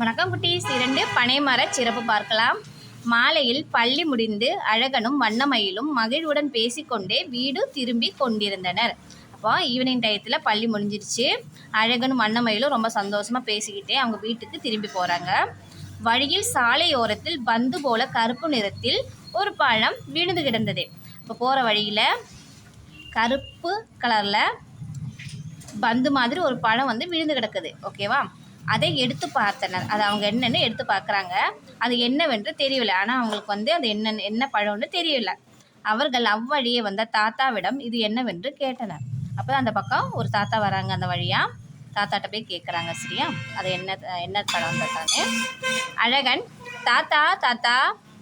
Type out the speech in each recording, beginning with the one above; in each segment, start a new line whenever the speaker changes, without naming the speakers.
வணக்கம் குட்டீஸ். இரண்டு பனைமர சிறப்பு பார்க்கலாம். மாலையில் பள்ளி முடிந்து அழகனும் வண்ணமயிலும் மகிழ்வுடன் பேசிக்கொண்டே வீடு திரும்பி கொண்டிருந்தனர். அப்போ ஈவினிங் டயத்தில் பள்ளி முடிஞ்சிருச்சு. அழகனும் வண்ணமயிலும் ரொம்ப சந்தோஷமாக பேசிக்கிட்டே அவங்க வீட்டுக்கு திரும்பி போகிறாங்க வழியில் சாலையோரத்தில் பந்து போல கருப்பு நிறத்தில் ஒரு பழம் விழுந்து கிடந்தது. இப்போ போகிற வழியில் கருப்பு கலரில் பந்து மாதிரி ஒரு பழம் வந்து விழுந்து கிடக்குது. ஓகேவா அதை எடுத்து பார்த்தனர். அது அவங்க என்னென்னு எடுத்து பார்க்குறாங்க. அது என்னவென்று தெரியவில்லை. ஆனால் அவங்களுக்கு வந்து அது என்ன என்ன பழம்னு தெரியவில்லை. அவர்கள் அவ்வழியே வந்த தாத்தாவிடம் இது என்னவென்று கேட்டனர். அப்போ அந்த பக்கம் ஒரு தாத்தா வராங்க அந்த வழியாக தாத்தாட்ட போய் கேட்குறாங்க சரியா அது என்ன என்ன பழம் தாத்தான்னு? அழகன் தாத்தா தாத்தா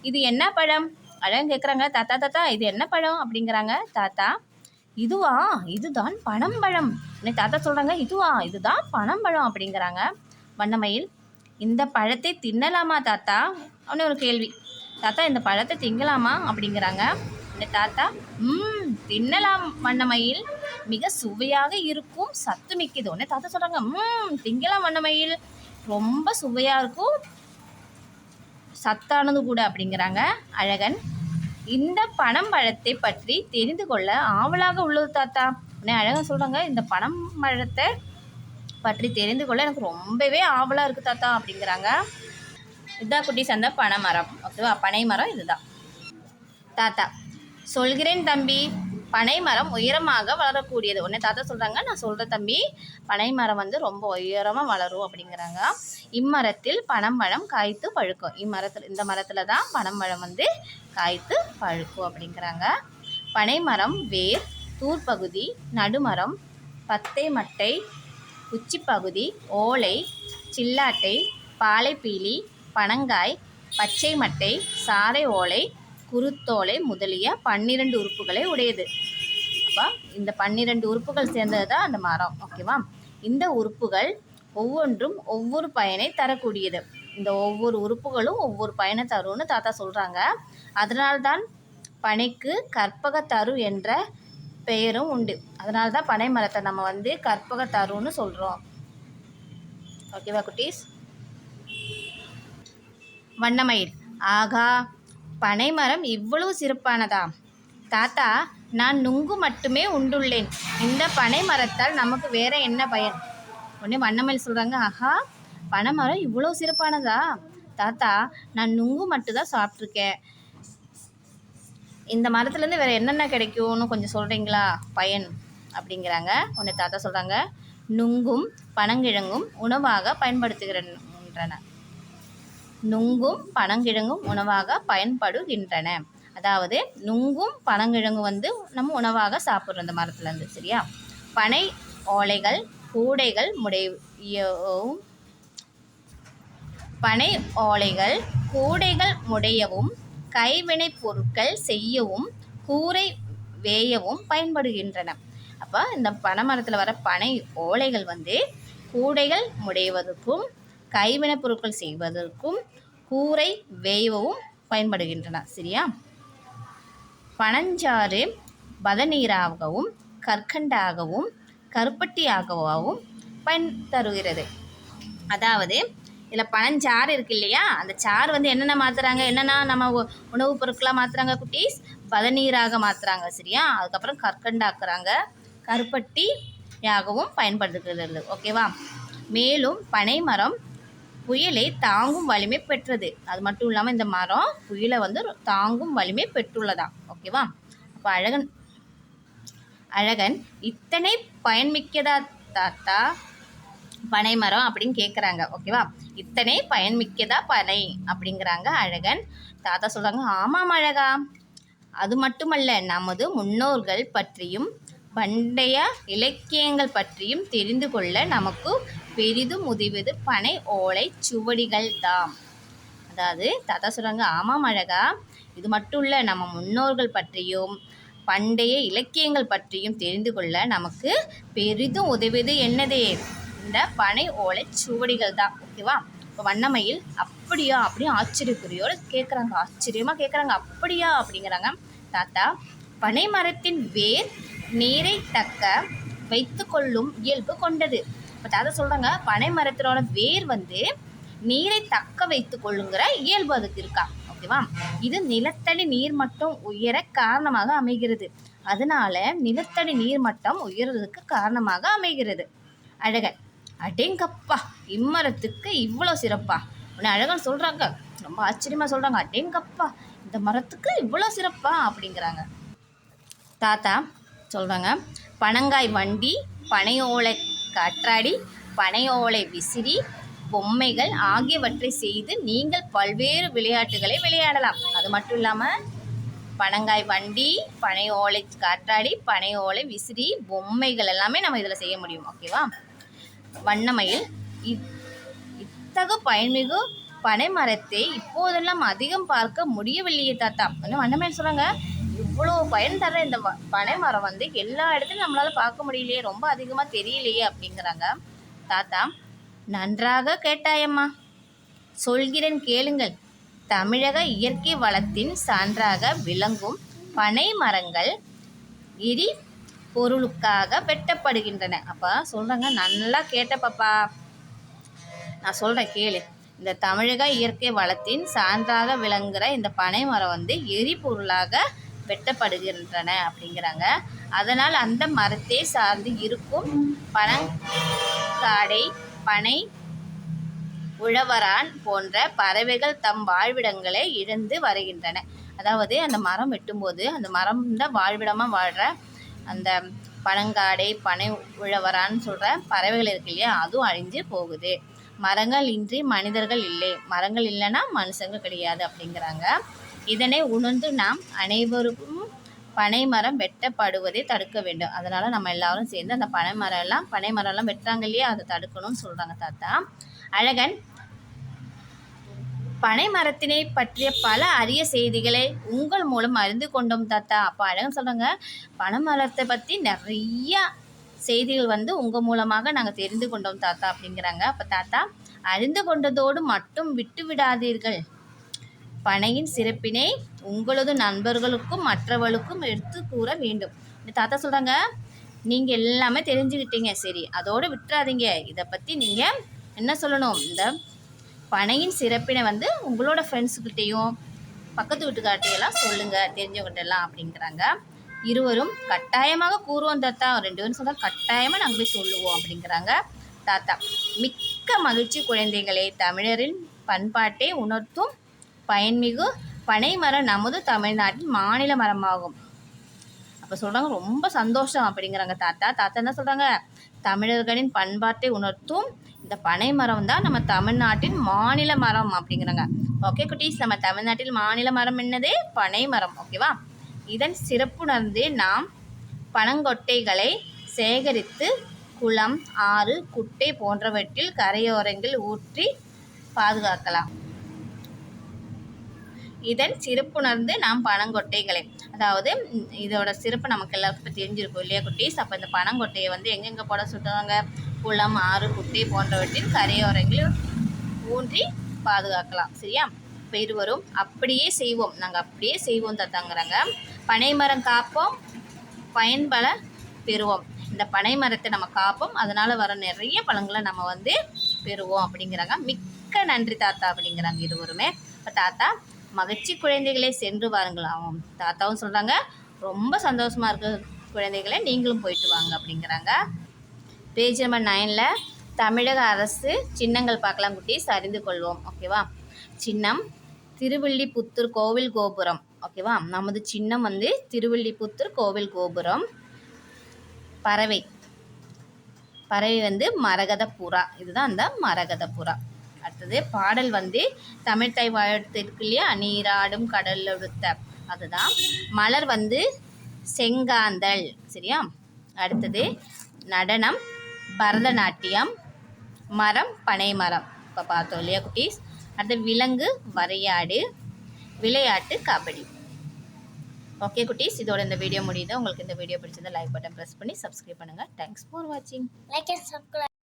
இது என்ன பழம்? அழகன் கேட்குறாங்க தாத்தா தாத்தா இது என்ன பழம்? அப்படிங்கிறாங்க தாத்தா. இதுவா? இதுதான் பனம்பழம். தாத்தா சொல்கிறாங்க இதுவா? இதுதான் பனம்பழம் அப்படிங்கிறாங்க. வண்ணமயில் இந்த பழத்தை தின்னலாமா தாத்தா? அப்படின்னு ஒரு கேள்வி. தாத்தா இந்த பழத்தை திங்கலாமா? அப்படிங்கிறாங்க. இந்த தாத்தா ம் தின்னலாம் வண்ணமயில். மிக சுவையாக இருக்கும் சத்து மிக்கது. உடனே தாத்தா சொல்கிறாங்க ம் திங்கலாம் வண்ணமயில். ரொம்ப சுவையாக இருக்கும் சத்தானது கூட அப்படிங்கிறாங்க அழகன். இந்த பனம்பழத்தை பற்றி தெரிந்து கொள்ள ஆவலாக உள்ளது தாத்தா. உடனே அழகன் சொல்கிறாங்க இந்த பனம்பழத்தை பற்றி தெரிந்து கொள்ள எனக்கு ரொம்பவே ஆவலாக இருக்குது தாத்தா அப்படிங்கிறாங்க. இதுதான் குட்டீஸ் பனை பனைமரம். ஓகேவா? பனை மரம் இதுதான். தாத்தா சொல்கிறேன் தம்பி பனை மரம் உயரமாக வளரக்கூடியது. உடனே தாத்தா சொல்கிறாங்க நான் சொல்கிறேன் தம்பி பனை மரம் வந்து ரொம்ப உயரமாக வளரும் அப்படிங்கிறாங்க. இம்மரத்தில் பனம்பழம் காய்த்து பழுக்கும். இம்மரத்தில் இந்த மரத்தில் தான் பனம்பழம் வந்து காய்த்து பழுக்கும் அப்படிங்கிறாங்க. பனைமரம் வேர் தூர்பகுதி நடுமரம் பத்தை மட்டை உச்சிப்பகுதி ஓலை சில்லாட்டை பாலைப்பீலி பனங்காய் பச்சை மட்டை சாறை ஓலை குருத்தோலை முதலிய பன்னிரண்டு உறுப்புகளை உடையது. அப்போ இந்த பன்னிரண்டு உறுப்புகள் சேர்ந்தது தான் அந்த மரம் ஓகேவா இந்த உறுப்புகள் ஒவ்வொன்றும் ஒவ்வொரு பயனை தரக்கூடியது. இந்த ஒவ்வொரு உறுப்புகளும் ஒவ்வொரு பயனை தரும்னு தாத்தா சொல்கிறாங்க அதனால்தான் பனைக்கு கற்பகத்தரு என்ற பெயரும் உண்டு. அதனால தான் பனை மரத்தை நம்ம வந்து கற்பக தருன்னு சொல்கிறோம் ஓகேவா குட்டீஸ்? வண்ணமயில். ஆகா பனைமரம் இவ்வளவு சிறப்பானதா? தாத்தா நான் நுங்கு மட்டுமே உண்டுள்ளேன். இந்த பனை மரத்தால் நமக்கு வேற என்ன பயன்? உடனே வண்ணமயில் சொல்கிறாங்க ஆஹா பனைமரம் இவ்வளோ சிறப்பானதா? தாத்தா நான் நுங்கு மட்டும்தான் சாப்பிட்ருக்கேன் இந்த மரத்துலேருந்து வேறு என்னென்ன கிடைக்கும்னு கொஞ்சம் சொல்கிறீங்களா பயன் அப்படிங்கிறாங்க. உன்னை தாத்தா சொல்கிறாங்க நுங்கும் பனங்கிழங்கும் உணவாக பயன்படுத்துகின்றன நுங்கும் பனங்கிழங்கும் உணவாக பயன்படுகின்றன. அதாவது நுங்கும் பனங்கிழங்கும் வந்து நம்ம உணவாக சாப்பிட்றோம் இந்த மரத்துலேருந்து சரியா? பனை ஓலைகள் கூடைகள் முடையவும் பனை ஓலைகள் கூடைகள் முடையவும் கைவினைப் பொருட்கள் செய்யவும் கூரை வேயவும் பயன்படுகின்றன. அப்போ இந்த பனைமரத்தில் வர பனை ஓலைகள் வந்து கூடைகள் முடைவதற்கும் கைவினைப் பொருட்கள் செய்வதற்கும் கூரை வேயவும் பயன்படுகின்றன. சரியா? பனஞ்சாறு பதநீராகவும் கற்கண்டாகவும் கருப்பட்டியாகவும் பயன் தருகிறது. அதாவது இதில் பனஞ்சாறு இருக்கு இல்லையா? அந்த சாறு வந்து என்னென்ன மாற்றுறாங்க என்னென்னா நம்ம உ- உணவுப் பொருட்களாக மாற்றுறாங்க குட்டீஸ்? பதநீராக மாற்றுறாங்க சரியா? அதுக்கப்புறம் கற்கண்டாக்குறாங்க. கருப்பட்டியாகவும் பயன்படுத்துகிறது. ஓகேவா? மேலும் பனை மரம் புயலை தாங்கும் வலிமை பெற்றது. அது மட்டும் இல்லாமல் இந்த மரம் புயலை வந்து தாங்கும் வலிமை பெற்றுள்ளதாம் ஓகேவா? அப்போ அழகன் அழகன் இத்தனை பயன்மிக்கதா தாத்தா? பனை மரம் அப்படின்னு கேட்குறாங்க ஓகேவா இத்தனை பயன்மிக்கதா பனை? அப்படிங்கிறாங்க அழகன். தாத்தா சொல்கிறாங்க ஆமாம் அழகா. அது மட்டுமல்ல நமது முன்னோர்கள் பற்றியும் பண்டைய இலக்கியங்கள் பற்றியும் தெரிந்து கொள்ள நமக்கு பெரிதும் உதவியது பனை ஓலை சுவடிகள் தாம். அதாவது தாத்தா சொல்கிறாங்க ஆமாம் அழகா. இது மட்டும் இல்லை நம்ம முன்னோர்கள் பற்றியும் பண்டைய இலக்கியங்கள் பற்றியும் தெரிந்து கொள்ள நமக்கு பெரிதும் உதவியது என்னது? இந்த பனை ஓலை சுவடிகள் தான் ஓகேவா இப்போ வண்ணமயில் அப்படியா அப்படியே ஆச்சரியக்குறியோடு கேட்குறாங்க ஆச்சரியமாக கேட்குறாங்க அப்படியா அப்படிங்கிறாங்க. தாத்தா பனை மரத்தின் வேர் நீரை தக்க வைத்து கொள்ளும் இயல்பு கொண்டது. இப்போ தாத்தா சொல்கிறாங்க பனை மரத்தினோட வேர் வந்து நீரை தக்க வைத்து கொள்ளுங்கிற இயல்பு அதுக்கு இருக்கா ஓகேவா இது நிலத்தடி நீர் மட்டம் உயர காரணமாக அமைகிறது. அதனால நிலத்தடி நீர் மட்டம் உயர்றதுக்கு காரணமாக அமைகிறது. அழகன் அடேங்கப்பா இம்மரத்துக்கு இவ்வளோ சிறப்பா? உன்னை அழகன் சொல்கிறாங்க ரொம்ப ஆச்சரியமாக சொல்கிறாங்க அடேங்கப்பா இந்த மரத்துக்கு இவ்வளோ சிறப்பா? அப்படிங்கிறாங்க. தாத்தா சொல்கிறாங்க பனங்காய் வண்டி பனையோலை கற்றாடி பனையோலை விசிறி பொம்மைகள் ஆகியவற்றை செய்து நீங்கள் பல்வேறு விளையாட்டுகளை விளையாடலாம். அது மட்டும் இல்லாமல் பனங்காய் வண்டி பனை ஓலை காற்றாடி பனை ஓலை விசிறி பொம்மைகள் எல்லாமே நம்ம இதில் செய்ய முடியும். ஓகேவா? வண்ணமையில் இத் இத்தகு பயன்மிகு பனை மரத்தை இப்போதெல்லாம் அதிகம் பார்க்க முடியவில்லையே தாத்தா. அப்படின்னு வண்ணமயில் சொல்கிறாங்க இவ்வளோ பயன் தர இந்த வ- வந்து எல்லா இடத்துலையும் நம்மளால் பார்க்க முடியலையே ரொம்ப அதிகமாக தெரியலையே அப்படிங்கிறாங்க தாத்தா. நன்றாக கேட்டாயம்மா. சொல்கிறேன் கேளுங்கள். தமிழக இயற்கை வளத்தின் சான்றாக விளங்கும் பனை மரங்கள் எரி பொருளுக்காக வெட்டப்படுகின்றன. அப்போ சொல்கிறாங்க நல்லா கேட்ட பாப்பா. நான் சொல்கிறேன் கேளு. இந்த தமிழக இயற்கை வளத்தின் சான்றாக விளங்குகிற இந்த பனை மரம் வந்து எரிபொருளாக வெட்டப்படுகின்றன அப்படிங்கிறாங்க. அதனால் அந்த மரத்தை சார்ந்து இருக்கும் பனங்காடை பனை உழவரான் போன்ற பறவைகள் தம் வாழ்விடங்களை இழந்து வருகின்றன. அதாவது அந்த மரம் வெட்டும்போது அந்த மரம் தான் வாழ்விடமாக வாழ்கிற அந்த பனங்காடை பனை உழவரான்னு சொல்கிற பறவைகள் இருக்கு இல்லையா? அதுவும் அழிஞ்சு போகுது. மரங்கள் இன்றி மனிதர்கள் இல்லை. மரங்கள் இல்லைன்னா மனுஷங்க கிடையாது அப்படிங்கிறாங்க. இதனை உணர்ந்து நாம் அனைவருக்கும் பனை மரம் வெட்டப்படுவதை தடுக்க வேண்டும். அதனால் நம்ம எல்லாரும் சேர்ந்து அந்த பனை மரம் எல்லாம் பனை மரம்லாம் வெட்டுறாங்க இல்லையா? அதை தடுக்கணும்னு சொல்கிறாங்க தாத்தா. அழகன் பனை மரத்தினை பற்றிய பல அரிய செய்திகளை உங்கள் மூலம் அறிந்து கொண்டோம் தாத்தா. அப்போ அழகன் சொல்கிறாங்க பனை மரத்தை பற்றி நிறைய செய்திகள் வந்து உங்கள் மூலமாக நாங்கள் தெரிந்து கொண்டோம் தாத்தா அப்படிங்கிறாங்க. அப்போ தாத்தா அறிந்து கொண்டதோடு மட்டும் விட்டு விடாதீர்கள். பனையின் சிறப்பினை உங்களது நண்பர்களுக்கும் மற்றவர்களுக்கும் எடுத்து கூற வேண்டும். தாத்தா சொல்கிறாங்க நீங்கள் எல்லாமே தெரிஞ்சுக்கிட்டீங்க. சரி அதோடு விட்டுறாதீங்க. இதை பற்றி நீங்கள் என்ன சொல்லணும்? இந்த பனையின் சிறப்பினை வந்து உங்களோட ஃப்ரெண்ட்ஸுக்கிட்டேயும் பக்கத்து வீட்டுக்கார்ட்டையெல்லாம் சொல்லுங்கள் தெரிஞ்சவங்ககிட்ட எல்லாம் அப்படிங்கிறாங்க. இருவரும் கட்டாயமாக கூறுவோம் தாத்தா. ரெண்டு பேரும் சொன்னால் கட்டாயமாக நாங்கள் போய் சொல்லுவோம் அப்படிங்கிறாங்க. தாத்தா மிக்க மகிழ்ச்சி குழந்தைகளே. தமிழரின் பண்பாட்டை உணர்த்தும் பயன்மிகு பனை மரம் நமது தமிழ்நாட்டின் மாநில மரமாகும். அப்போ சொல்கிறாங்க ரொம்ப சந்தோஷம் அப்படிங்கிறாங்க தாத்தா. தாத்தா என்ன சொல்கிறாங்க தமிழர்களின் பண்பாட்டை உணர்த்தும் இந்த பனை மரம் தான் நம்ம தமிழ்நாட்டின் மாநில மரம் அப்படிங்கிறாங்க. ஓகே குட்டீஸ் நம்ம தமிழ்நாட்டில் மாநில மரம் என்னது? பனை மரம். ஓகேவா இதன் சிறப்புணர்ந்து நாம் பனங்கொட்டைகளை சேகரித்து குளம் ஆறு குட்டை போன்றவற்றில் கரையோரங்கள் ஊற்றி பாதுகாக்கலாம். இதன் சிறப்புணர்ந்து நாம் பனங்கொட்டைகளை அதாவது இதோட சிறப்பு நமக்கு எல்லாருக்கும் இப்போ தெரிஞ்சிருக்கும் இல்லையா குட்டீஸ்? அப்போ இந்த பனங்கொட்டையை வந்து எங்கெங்கே போட சொல்லுவாங்க குளம் ஆறு குட்டை போன்றவற்றின் கரையோரங்களில் ஊன்றி பாதுகாக்கலாம். சரியா? இப்போ இருவரும் அப்படியே செய்வோம். நாங்கள் அப்படியே செய்வோம் தத்தாங்கிறாங்க. பனைமரம் காப்போம். பயன்பல பெறுவோம். இந்த பனை மரத்தை நம்ம காப்போம். அதனால் வர நிறைய பழங்களை நம்ம வந்து பெறுவோம் அப்படிங்கிறாங்க. மிக்க நன்றி தாத்தா அப்படிங்கிறாங்க இருவருமே. இப்போ தாத்தா மகிழ்ச்சி குழந்தைகளே சென்று வாருங்களாம் தாத்தாவும் சொல்கிறாங்க ரொம்ப சந்தோஷமாக இருக்க குழந்தைகளே. நீங்களும் போயிட்டு வாங்க அப்படிங்கிறாங்க. பேஜ் நம்பர் நைனில் தமிழக அரசு சின்னங்கள் பார்க்கலாம் குட்டீஸ் அறிந்து கொள்வோம். ஓகேவா சின்னம் திருவில்லிபுத்தூர் கோவில் கோபுரம். ஓகேவா நமது சின்னம் வந்து திருவில்லிபுத்தூர் கோவில் கோபுரம். பறவை. பறவை வந்து மரகத புறா இதுதான் அந்த மரகத புறா அடுத்தது பாடல் வந்து தமிழ்தாய் வாழ்த்து இருக்கு இல்லையா? நீராடும் கடல் அதுதான். மலர் வந்து செங்காந்தல். சரியா? அடுத்தது நடனம். பரதநாட்டியம் மரம் பனை மரம் இப்போ பார்த்தோம் இல்லையா குட்டீஸ்? அடுத்து விலங்கு வரையாடு விளையாட்டு கபடி. ஓகே குட்டீஸ்? இதோட இந்த வீடியோ முடியுது. உங்களுக்கு இந்த வீடியோ பிடிச்சிருந்தா லைக் பட்டன் ப்ரெஸ் பண்ணி சப்ஸ்கிரைப் பண்ணுங்கள் தேங்க்ஸ் ஃபார் வாட்சிங்
லைக் அண்ட் சப்ஸ்கிரைப்